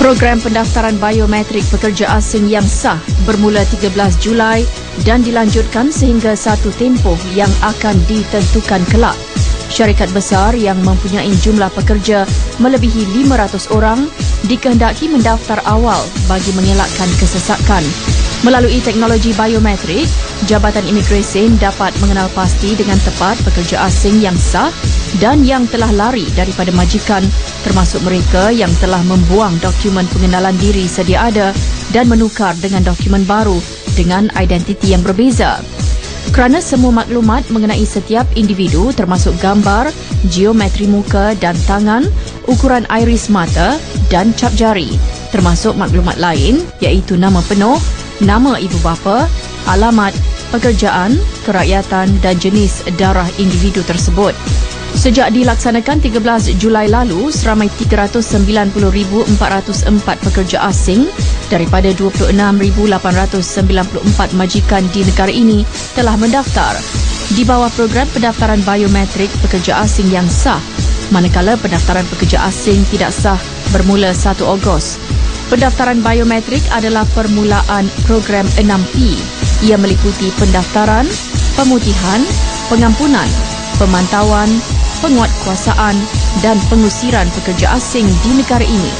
Program pendaftaran biometrik pekerja asing yang sah bermula 13 Julai dan dilanjutkan sehingga satu tempoh yang akan ditentukan kelak. Syarikat besar yang mempunyai jumlah pekerja melebihi 500 orang dikehendaki mendaftar awal bagi mengelakkan kesesakan. Melalui teknologi biometrik, Jabatan Imigresen dapat mengenal pasti dengan tepat pekerja asing yang sah dan yang telah lari daripada majikan termasuk mereka yang telah membuang dokumen pengenalan diri sedia ada dan menukar dengan dokumen baru dengan identiti yang berbeza. Kerana semua maklumat mengenai setiap individu termasuk gambar, geometri muka dan tangan, ukuran iris mata dan cap jari termasuk maklumat lain iaitu nama penuh, nama ibu bapa, alamat, pekerjaan, kerakyatan dan jenis darah individu tersebut. Sejak dilaksanakan 13 Julai lalu, seramai 390,404 pekerja asing daripada 26,894 majikan di negara ini telah mendaftar di bawah program pendaftaran biometrik pekerja asing yang sah manakala pendaftaran pekerja asing tidak sah bermula 1 Ogos. Pendaftaran biometrik adalah permulaan program 6P. Ia meliputi pendaftaran, pemutihan, pengampunan, pemantauan, penguatkuasaan dan pengusiran pekerja asing di negara ini.